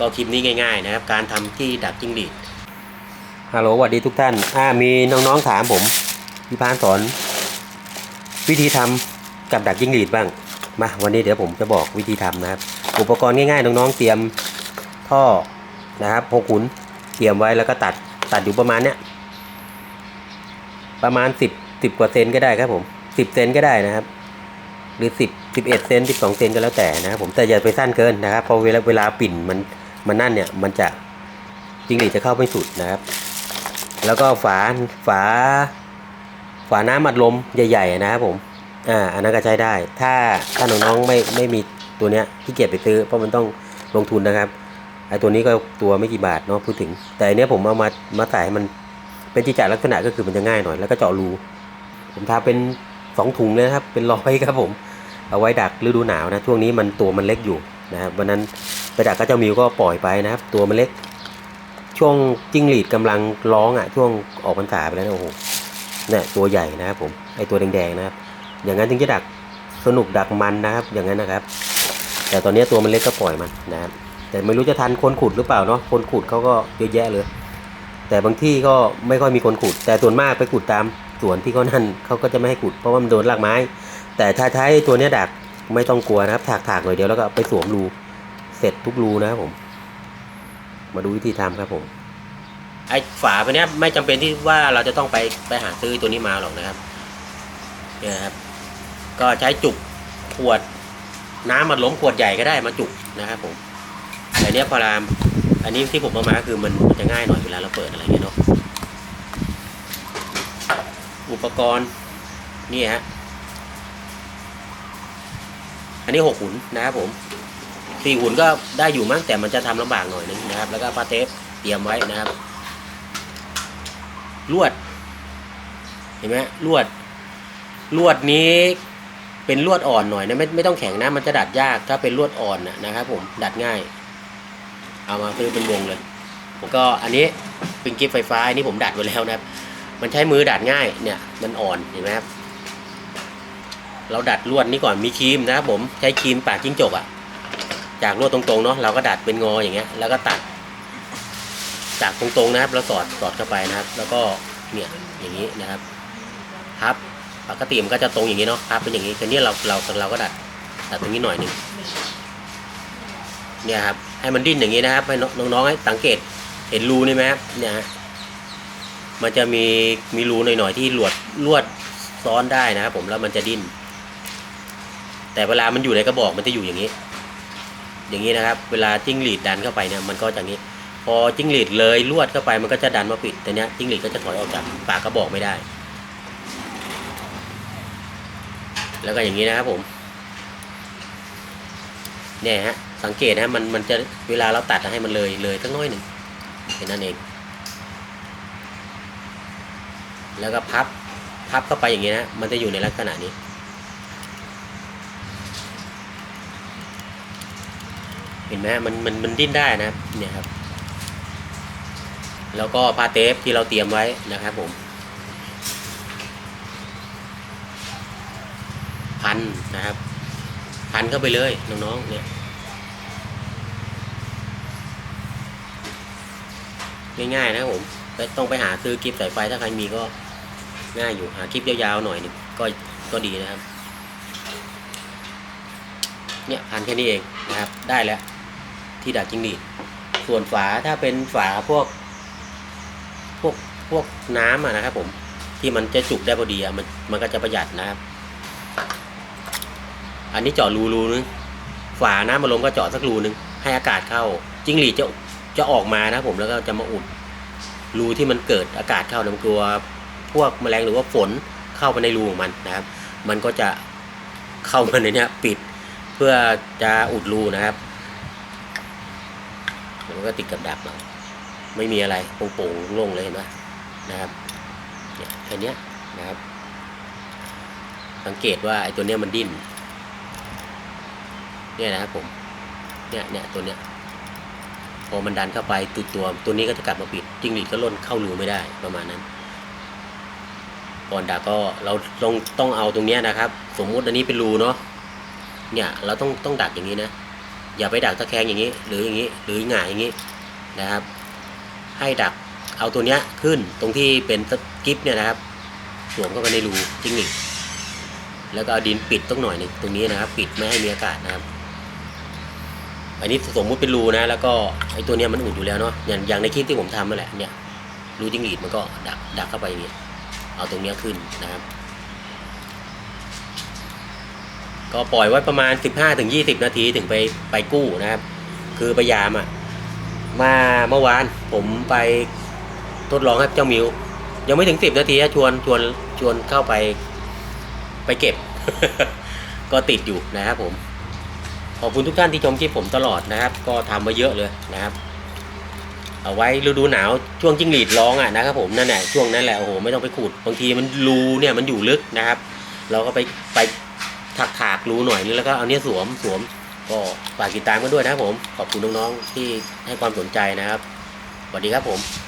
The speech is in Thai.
ก็คลิปนี้ง่ายๆนะครับ การทำที่ดักจิ้งหรีดฮัลโหลสวัสดีทุกท่านอ่ามีน้องๆถามผมพี่พานสอน วิธีทำกับดักจิ้งหรีดบ้างมาวันนี้เดี๋ยวผมจะบอกวิธีทำนะครับ อุปกรณ์ง่ายๆน้องๆเตรียมท่อนะครับหกขุนเตรียมไว้แล้วก็ตัดตัดอยู่ประมาณเนี้ยประมาณสิบสิบกว่าเซนก็ได้ครับผมสิบเซนก็ได้นะครับ หรือสิบสิบเอ็ดเซนสิบสองเซนก็แล้วแต่นะครับผมแต่อย่าไปสั้นเกินนะครับเพอเวลาเวลาปิ่นมัน มันนั่นเนี่ยมันจะจิงหรีดจะเข้าไม่สุดนะครับ แล้วก็ฝาฝา ฝาน้ำอัดลมใหญ่ ๆ นะครับผมอ่าอันนั้นก็ใช้ได้ ถ้าถ้าน้องๆไม่ไม่มีตัวเนี้ยที่เกียจไปซื้อเพราะมันต้องลงทุนนะครับไอตัวนี้ก็ตัวไม่กี่บาทเนาะพูดถึง แต่อันเนี้ยผมเอามามาใส่ให้มันเป็นจิจาลักษณะก็คือมันจะง่ายหน่อยแล้วก็เจาะรูผมทาเป็นสองถุงเลยนะครับเป็นร้อยครับผม เอาไว้ดักฤดูหนาวนะช่วงนี้มันตัวมันเล็กอยู่นะครับวันนั้น ไปดักก็เจ้ามิวก็ปล่อยไปนะครับ ตัวมันเล็ก ช่วงจิ้งหรีดกำลังร้องอะช่วงออกพรรษาไปแล้วนะโอ้โหเนี่ยตัวใหญ่นะครับผมไอตัวแดงๆนะครับ อย่างนั้นถึงจะดักสนุกดักมันนะครับ อย่างนั้นนะครับ แต่ตอนนี้ตัวมันเล็กก็ปล่อยมันนะครับ แต่ไม่รู้จะทันคนขุดหรือเปล่าเนาะคนขุดเขาก็เยอะแยะเลย แต่บางที่ก็ไม่ค่อยมีคนขุด แต่ส่วนมากไปขุดตามสวนที่เขานั่นเขาก็จะไม่ให้ขุดเพราะว่ามันโดนรากไม้ แต่ถ้าใช้ตัวเนี้ยดักไม่ต้องกลัวนะครับถากๆหน่อยเดียวแล้วก็ไปสวมรู เสร็จทุกรูนะครับผม มาดูวิธีทำครับผม ไอ้ฝาพวกเนี้ยไม่จำเป็นที่ว่าเราจะต้องไปไปหาซื้อตัวนี้มาหรอกนะครับเนี่ยนะครับ ก็ใช้จุกขวดน้ำมันล้มขวดใหญ่ก็ได้มาจุกนะครับผมแต่เนี้ยพอรามอันนี้ที่ผมเอามาคือมันมันจะง่ายหน่อยเวลาเราเปิดอะไรเงี้ยเนาะอุปกรณ์นี่ฮะอันนี้หกหุ่นนะครับผม สี่หุ่นก็ได้อยู่มั้งแต่มันจะทำลำบากหน่อยนึงนะครับ แล้วก็ปาเทปเตรียมไว้นะครับ ลวด เห็นไหมลวด ลวดนี้เป็นลวดอ่อนหน่อยนะไม่ไม่ต้องแข็งนะมันจะดัดยากถ้าเป็นลวดอ่อนนะนะครับ ผมดัดง่าย เอามาซื้อเป็นวงเลยผมก็อันนี้เป็นกิฟไฟฟ้าอันนี้ผมดัดไว้แล้วนะครับ มันใช้มือดัดง่ายเนี่ยมันอ่อนเห็นไหมครับเราดัดลวดนี้ก่อนมีครีมนะครับผมใช้ครีมปากจิ้งจกอะ จากลวดตรงๆเนาะเราก็ดัดเป็นงออย่างเงี้ย แล้วก็ตัด จากตรงๆนะครับ แล้วสอดสอดเข้าไปนะครับ แล้วก็เนี่ยอย่างนี้นะครับพับปกติมันก็จะตรงอย่างนี้เนาะพับเป็นอย่างนี้ทีนี้เราเราเราก็ดัดดัดตรงนี้หน่อยหนึ่งเนี่ยครับให้มันดิ้นอย่างนี้นะครับ ให้น้องๆให้สังเกตเห็นรูนี่ไหมครับเนี่ยฮะมันจะมีมีรูหน่อยๆที่ลวดลวดซ้อนได้นะครับผมแล้วมันจะดิ้นแต่เวลามันอยู่ในกระบอกมันจะอยู่อย่างนี้ อย่างนี้นะครับ เวลาจิ้งหรีดดันเข้าไปเนี่ยมันก็จะงนี้ พอจิ้งหรีดเลยลวดเข้าไปมันก็จะดันมาปิดแต่เนี้ยจิ้งหรีดก็จะถอยออกจากปากกระบอกไม่ได้ แล้วก็อย่างนี้นะครับผมเนี่ยฮะสังเกตนะมันมันจะเวลาเราตัดให้มันเลยเลยสักน้อยหนึ่งแค่นั้นเอง แล้วก็พับพับเข้าไปอย่างนี้นะมันจะอยู่ในลักษณะนี้ เห็นไหมมันมันมันดิ้นได้นะเนี่ยครับ แล้วก็ผ้าเทปที่เราเตรียมไว้นะครับผม พันนะครับ พันเข้าไปเลยน้องๆเนี่ยง่ายๆนะครับผมต่ต้องไปหาซื้อกิฟต์สายไฟถ้าใครมีก็ง่ายอยู่หากิฟต์ยาวๆหน่อยนึงก็ก็ดีนะครับ เนี่ยพันแค่นี้เองนะครับ ได้แล้ว ที่ดักจิ้งหรีดส่วนฝาถ้าเป็นฝาพวก พวกพวกน้ำอะนะครับ ผมที่มันจะจุกได้พอดีอะมันมันก็จะประหยัดนะครับ อันนี้เจาะรูรูนึงฝาน้ำมาลมก็เจาะสักรูนึงให้อากาศเข้า จิ้งหรีดจะจะออกมานะผมแล้วก็จะมาอุดรูที่มันเกิดอากาศเข้าเนี่ยมันกลัวพวกแมลงหรือว่าฝนเข้าไปในรูของมันนะครับ มันก็จะเข้ามาในนี้ปิดเพื่อจะอุดรูนะครับ มันก็ติดกับดักเราไม่มีอะไรโป่งๆโล่งเลยเห็นไหมนะครับเนี่ยแค่เนี้ยนะครับ สังเกตว่าไอ้ตัวเนี้ยมันดิ้นเนี่ยนะครับผมเนี่ยเนี่ยตัวเนี้ยพอมันดันเข้าไปตัวตัวตัวนี้ก็จะกลับมาปิดจิ้งหรีดก็ล่นเข้ารูไม่ได้ประมาณนั้นก่อนดักก็เราต้องต้องเอาตรงเนี้ยนะครับ สมมุติอันนี้เป็นรูเนาะเนี่ยเราต้องต้องดักอย่างนี้นะ อย่าไปดักตะแคงอย่างนี้ หรืออย่างนี้หรือหงายอย่างนี้นะครับ ให้ดักเอาตัวเนี้ยขึ้นตรงที่เป็นกิปเนี่ยนะครับสวมเข้าไปในรูจิ้งหรีดแล้วก็เอาดินปิดตรงหน่อยนึงตรงนี้นะครับ ปิดไม่ให้มีอากาศนะครับ อันนี้สมมุติเป็นรูนะ แล้วก็ไอ้ตัวเนี้ยมันอุดอยู่แล้วเนาะอย่างอย่างในคลิปที่ผมทำนั่นแหละเนี่ยรูจิ้งหรีดมันก็ดักดักเข้าไปอย่างนี้เอาตรงเนี้ยขึ้นนะครับ ก็ปล่อยไว้ประมาณ 15ถึง20 นาทีถึงไปไปกู้นะครับ คือพยายามอะมาเมื่อวานผมไปทดลองให้เจ้ามิว ยังไม่ถึง 10 นาทีอะชวนชวนชวนเข้าไปไปเก็บ ก็ติดอยู่นะครับผมขอบคุณทุกท่านที่ชมคลิปผมตลอดนะครับ ก็ทำมาเยอะเลยนะครับ เอาไว้ฤดูหนาวช่วงจิ้งหรีดร้องอะนะครับผมนั่นแหละช่วงนั้นแหละโอ้โหไม่ต้องไปขุดบางทีมันรูเนี่ยมันอยู่ลึกนะครับ เราก็ไปไป ถักถากรูหน่อยนึงแล้วก็เอาเนี้ยสวมสวมก็ฝากติดตามกันด้วยนะครับผม ขอบคุณน้องๆที่ให้ความสนใจนะครับสวัสดีครับผม